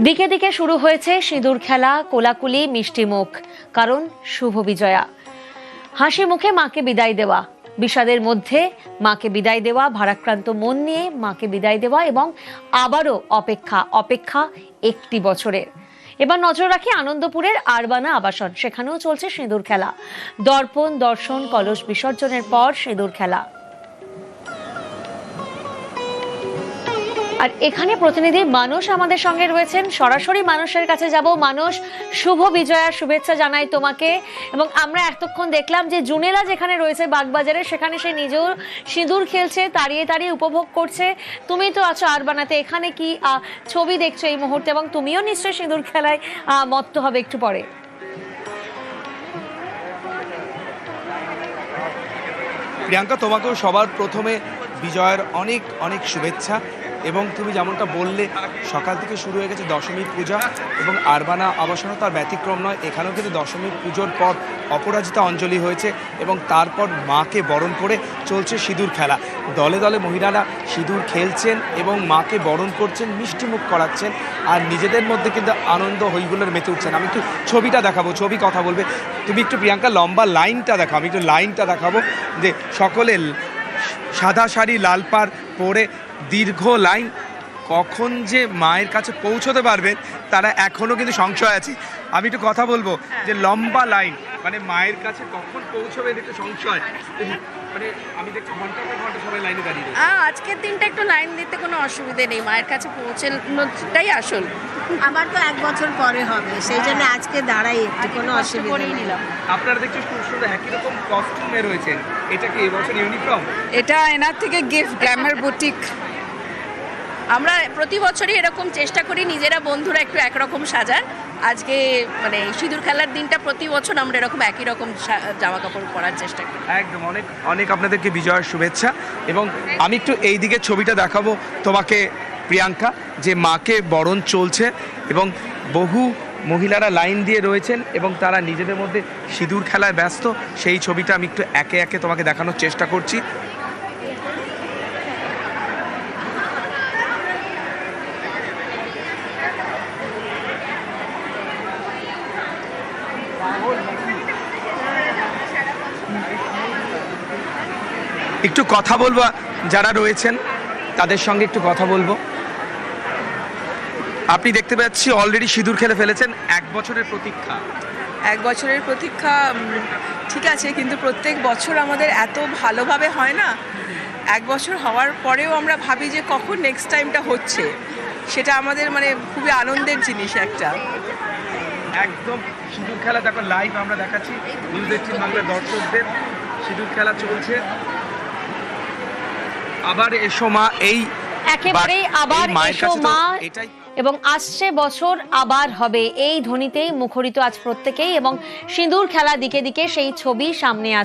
দিকে দিকে শুরু হয়েছে সিঁদুর খেলা, কোলাকুলি, মিষ্টি মুখ। কারণ শুভ বিজয়া। হাসি মুখে মাকে বিদায় দেওয়া। বিষাদের মধ্যে মাকে বিদায় দেওয়া, ভারাক্রান্ত মন নিয়ে মাকে বিদায় দেওয়া এবং আবারও অপেক্ষা অপেক্ষা একটি বছরের এবার নজর রাখি আনন্দপুরের আরবানা আবাসন। সেখানেও চলছে সিঁদুর খেলা। দর্পণ, দর্শন, কলস বিসর্জনের পর সিঁদুর খেলা। আর এখানে প্রতিনিধি মানুষ আমাদের সঙ্গে রয়েছেন। সরাসরি মানুষের কাছে যাব। মানুষ, শুভ বিজয়ার শুভেচ্ছা জানাই তোমাকে। এবং আমরা এতক্ষণ দেখলাম যে জুনেলা যেখানে রয়েছে বাগবাজারে, সেখানে সে নিজেও সিঁদুর খেলছে, তাড়িয়ে তাড়িয়ে উপভোগ করছে। তুমি তো আছো আর বানাতে। এখানে কি ছবি দেখছ এই মুহূর্তে? এবং তুমিও নিশ্চয়ই সিঁদুর খেলায় মত্ত হবে একটু পরে। প্রিয়াঙ্কা, তোমাকেও সবার প্রথমে বিজয়ের অনেক অনেক শুভেচ্ছা। এবং তুমি যেমনটা বললে, সকাল থেকে শুরু হয়ে গেছে দশমী পূজা এবং আরবানা আবাসনও তার ব্যতিক্রম নয়। এখানেও কিন্তু দশমী পুজোর পর অপরাজিতা অঞ্জলি হয়েছে এবং তারপর মাকে বরণ করে চলছে সিঁদুর খেলা। দলে দলে মহিলারা সিঁদুর খেলছেন এবং মাকে বরণ করছেন মিষ্টিমুখ করাচ্ছেন আর নিজেদের মধ্যে কিন্তু আনন্দ হইগুলোর মেতে উঠছেন আমি একটু ছবিটা দেখাবো, ছবি কথা বলবে। তুমি একটু প্রিয়াঙ্কা, লম্বা লাইনটা দেখাও, আমি একটু লাইনটা দেখাবো যে সকলে সাদা শাড়ি, লাল পাড় পরে দীর্ঘ লাইন। কখন যে মায়ের কাছে পৌঁছতে পারবেন তারা এখনও কিন্তু সংশয় আছে। আমি একটু কথা বলব যে লম্বা লাইন মানে মায়ের কাছে কখন পৌঁছবে একটু সংশয়। মানে আমি দেখছি ঘণ্টা পর ঘণ্টা সবাই লাইনে দাঁড়িয়ে আজকের দিনটা একটু লাইন দিতে কোনো অসুবিধে নেই মায়ের কাছে পৌঁছানোটাই আসল। আমার তো এক বছর পরে হবে সেই জন্য আজকে দাঁড়াই একটু কোনো অসুবিধা নেই। নিলাম। আপনারা দেখছি খুব সুন্দর একই রকম কস্টিউমে রয়েছেন এটা কি এবছর ইউনিফর্ম এটা এনার থেকে গিফট গ্ল্যামার বুটিক। আমরা প্রতি বছরই এরকম চেষ্টা করি নিজেরা বন্ধুরা একটু একরকম সাজার। আজকে মানে সিঁদুর খেলার দিনটা প্রতি বছর আমরা এরকম একই রকম জামা কাপড় পরার চেষ্টা করি। একদম, অনেক অনেক আপনাদেরকে বিজয়ের শুভেচ্ছা এবং আমি একটু এই দিকে ছবিটা দেখাবো তোমাকে, প্রিয়াঙ্কা, যে মাকে বরণ চলছে এবং বহু মহিলারা লাইন দিয়ে রয়েছেন এবং তারা নিজেদের মধ্যে সিঁদুর খেলায় ব্যস্ত। সেই ছবিটা আমি একটু একে একে তোমাকে দেখানোর চেষ্টা করছি। একটু কথা বলব যারা রয়েছেন তাদের সঙ্গে একটু কথা বলব। আপনি দেখতে পাচ্ছি অলরেডি সিঁদুর খেলে ফেলেছেন এক বছরের প্রতীক্ষা। এক বছরের প্রতীক্ষা ঠিক আছে কিন্তু প্রত্যেক বছর আমাদের এত ভালোভাবে হয় না। এক বছর হওয়ার পরেও আমরা ভাবি যে কখন নেক্সট টাইমটা হচ্ছে। সেটা আমাদের মানে খুবই আনন্দের জিনিস একটা। একদম সিঁদুর খেলা দেখো লাইভ আমরা দেখাচ্ছি। নিউজ এইটিন বাংলার দর্শকদের সিঁদুর খেলা চলছে। আবার এসো মা এই একেবারেই আবার এসো মা এটাই এবং আসছে বছর আবার হবে। এই ধ্বনিতেই মুখরিত আজ প্রত্যেকেই এবং সিঁদুর খেলা দিকে দিকে সেই ছবি সামনে আসছে।